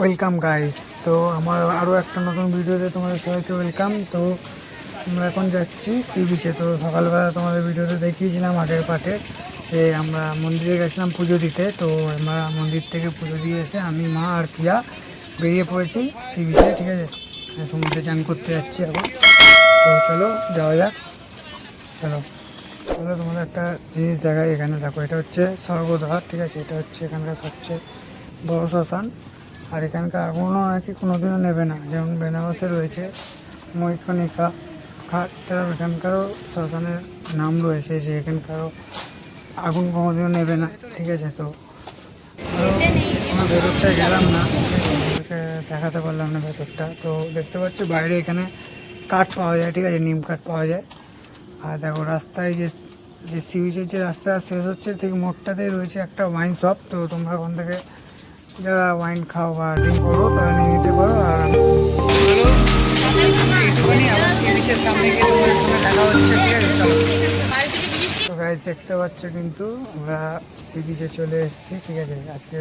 Welcome guys তো আমার আরও একটা নতুন ভিডিওতে তোমাদের সবাইকে ওয়েলকাম। তো আমরা এখন যাচ্ছি সি বিচে তো সকালবেলা তোমাদের ভিডিওতে দেখিয়েছিলাম আগের পাটে যে আমরা মন্দিরে গেছিলাম পুজো দিতে। তো আমরা মন্দির থেকে পুজো দিয়ে এসে আমি, মা আর পিয়া বেরিয়ে পড়েছি সি বিচে ঠিক আছে? সমুদ্রে চান করতে যাচ্ছি এখন। তো চলো, যাওয়া যাক। চলো। চলো, তোমাদের একটা জিনিস দেখাই এখানে। দেখো, এটা হচ্ছে স্বর্গদ্বার, ঠিক আছে? এটা হচ্ছে এখানকার সবচেয়ে বড় শ্মশান। আর এখানকার আগুনও নাকি কোনোদিনও নেবে না। যেমন বেনারসে রয়েছে মৈকনিকা ঘাট, তারা এখানকারও শ্মশানের নাম রয়েছে যে এখানকারও আগুন কোনোদিনও নেবে না, ঠিক আছে? তো আমরা ভেতরটা গেলাম না দেখাতে পারলাম না ভেতরটা। তো দেখতে পাচ্ছ বাইরে এখানে কাঠ পাওয়া যায়, ঠিক আছে? নিম কাঠ পাওয়া যায়। আর দেখো রাস্তায় যে যে সি বিচের যে রাস্তা শেষ হচ্ছে, ঠিক মোড়টাতেই রয়েছে একটা ওয়াইন শপ তো তোমরা ওখান থেকে যারা ওয়াইন খাও বা ড্রিঙ্ক করো, তারা নিয়ে নিতে পারো, আর আমি তো গাইজ দেখতে পাচ্ছ কিন্তু আমরা সি বিচে চলে এসেছি, ঠিক আছে? আজকে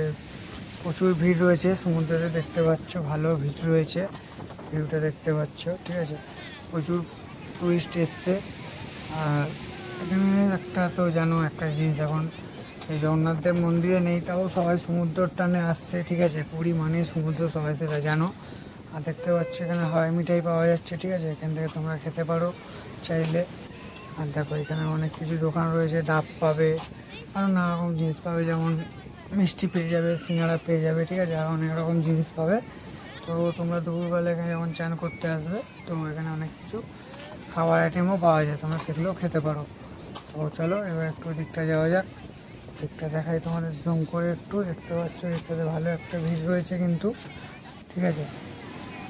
প্রচুর ভিড় রয়েছে সমুদ্রে দেখতে পাচ্ছ, ভালো ভিড় রয়েছে, ভিউটা দেখতে পাচ্ছ, ঠিক আছে? প্রচুর টুরিস্ট এসছে, আর এখানে একটা তো জানো, একটা জিনিস এখন এই জগন্নাথ দেব মন্দিরে নেই, তাও সবাই সমুদ্র টানে আসছে, ঠিক আছে? পুরী মানে সমুদ্র সবাই সেটা জানো। আর দেখতে পাচ্ছ এখানে হাওয়াই মিঠাই পাওয়া যাচ্ছে, ঠিক আছে? এখান থেকে তোমরা খেতে পারো চাইলে। আর দেখো, এখানে অনেক কিছু দোকান রয়েছে, ডাব পাবে আরও নানা রকম জিনিস পাবে, যেমন মিষ্টি পেয়ে যাবে সিঙ্গাড়া পেয়ে যাবে, ঠিক আছে? আর অনেক রকম জিনিস পাবে। তো তোমরা দুপুরবেলা এখানে যেমন চান করতে আসবে, তো এখানে অনেক কিছু খাবার আইটেমও পাওয়া যায়, তোমরা সেগুলোও খেতে পারো। তো চলো, এবার একটু দিকটা যাওয়া যাক। দিকটা দেখাই তোমাদের জুম করে একটু, দেখতে পাচ্ছ এটাতে ভালো একটা ভিড় রয়েছে কিন্তু, ঠিক আছে?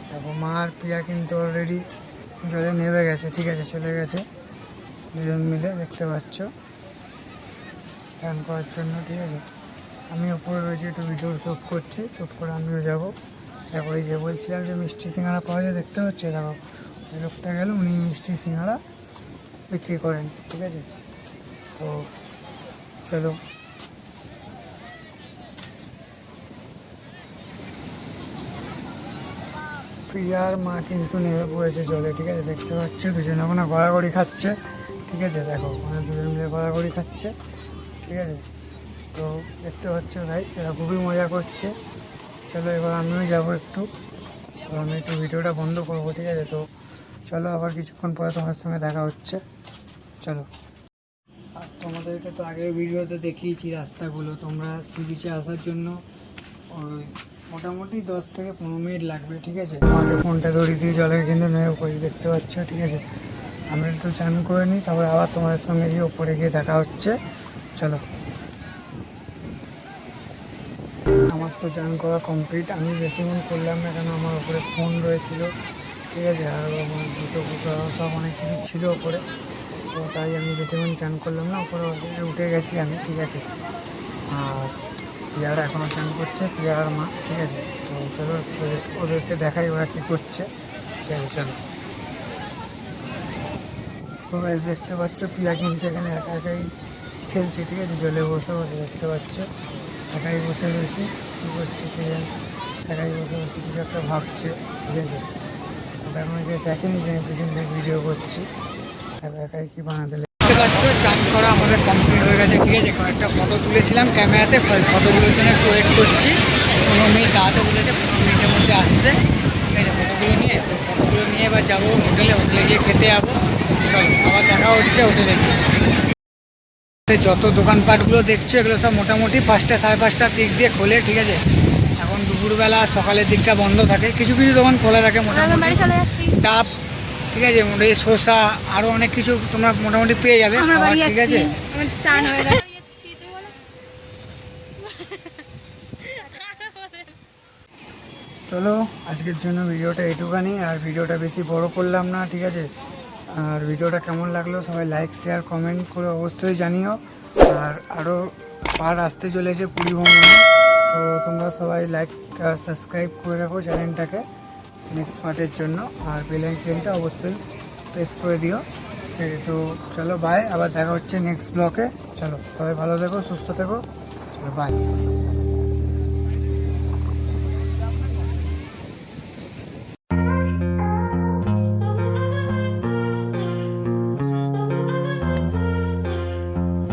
তারপর মা আর পিয়া কিন্তু অলরেডি জলে নেমে গেছে, ঠিক আছে, চলে গেছে। দুজন মিলে দেখতে পাচ্ছ। স্নান করার জন্য, ঠিক আছে? আমি ওপরে রয়েছে, একটু ভিডিও শ্যুট করছি শ্যুট করে আমিও যাব। দেখো, এই যে বলছিলাম যে মিষ্টি সিঙ্গাড়া পাওয়া যায়, দেখতে হচ্ছে দেখো, ওই লোকটা গেল, উনি মিষ্টি সিঙ্গাড়া বিক্রি করেন, ঠিক আছে? তো চলো প্রিয়ার মা কিন্তু নেমে পড়েছে জলে, ঠিক আছে? দেখতে পাচ্ছ, দুজনে ওখানে গড়াগড়ি খাচ্ছে, ঠিক আছে? দেখো ওখানে দুজন মিলে গড়াগড়ি খাচ্ছে, ঠিক আছে? তো দেখতে পাচ্ছ ভাই সেটা খুবই মজা করছে। চলো এবার আমিও যাব একটু। আমি একটু ভিডিওটা বন্ধ করব, ঠিক আছে? তো চলো আবার কিছুক্ষণ পরে তোমার সঙ্গে দেখা হচ্ছে। চলো। আর তোমাদেরকে তো আগের ভিডিওতে দেখিয়েছি রাস্তাগুলো, তোমরা সি বিচে আসার জন্য, ওই মোটামুটি দশ থেকে পনেরো মিনিট লাগবে, ঠিক আছে? তোমাকে ফোনটা দড়ি দিয়ে জলের কিন্তু নেমে পড়ে দেখতে পাচ্ছ, ঠিক আছে? আমি একটু চান করে নিই, তারপরে আবার তোমাদের সঙ্গে গিয়ে ওপরে গিয়ে দেখা হচ্ছে। চলো। আমার তো চান করা কমপ্লিট আমি বেশিক্ষণ করলাম না, কেন আমার ওপরে ফোন রয়েছিল, ঠিক আছে? আর আমার জুতো ফুটো সব অনেক কিছু ছিল ওপরে তো তাই আমি বেশি বেশিক্ষণ চান করলাম না ওপরে উঠে গেছি আমি, ঠিক আছে? আর পিয়ার এখনও চান করছে পিয়ার মা, ঠিক আছে? তো চলো ওদেরকে দেখাই ওরা কী করছে। ঠিক আছে, চলো। তো দেখতে পাচ্ছ, পিয়া কিন্তু এখানে একা একাই খেলছে, ঠিক আছে? জলে বসে বসে দেখতে পাচ্ছ। একাই বসে রয়েছে, কী করছে কে একাই বসে বসে কিছু একটা ভাবছে, ঠিক আছে? এখন যে দেখেনি যে আমি পিছন থেকে ভিডিও করছি, একা একাই কী বানাতে পাচ্ছ চান করা আমাদের কমপ্লিট হয়ে গেছে ঠিক আছে? কয়েকটা ফটো তুলেছিলাম ক্যামেরাতে ফটোগুলোর জন্য একটু ওয়েট করছি। পনেরো মিনিট দাঁড়াতে বলেছে পনেরো মিনিটের মধ্যে আসছে। ঠিক আছে ফটোগুলো নিয়ে তো ফটোগুলো নিয়ে এবার যাব হোটেলে হোটেলে গিয়ে খেতে যাব। চলো আবার দেখা হচ্ছে হোটেলে গিয়ে। যত দোকানপাটগুলো দেখছ এগুলো সব মোটামুটি পাঁচটা সাড়ে পাঁচটার দিক দিয়ে খোলে ঠিক আছে? এখন দুপুরবেলা সকালের দিকটা বন্ধ থাকে। কিছু কিছু দোকান খোলা থাকে মোটামুটি। ডাব ঠিক আছে মোটামুটি শসা আরও অনেক কিছু তোমরা মোটামুটি পেয়ে যাবে। খাবার, ঠিক আছে? চলো আজকের জন্য ভিডিওটা এইটুখানি আর ভিডিওটা বেশি বড় করলাম না ঠিক আছে? আর ভিডিওটা কেমন লাগল সবাই লাইক শেয়ার কমেন্ট করে অবশ্যই জানিও। আর আরও পার আসতে চলেছে পুরী ভ্রমণে তো তোমরা সবাই লাইক আর সাবস্ক্রাইব করে রাখো চ্যানেলটাকে নেক্সট পার্টের জন্য। আর বেলেন ট্রেনটা অবশ্যই প্রেস করে দিও। তো চলো বাই আবার দেখা হচ্ছে নেক্সট ব্লকে চলো, সবাই ভালো থেকো, সুস্থ থেকো। চলো বাই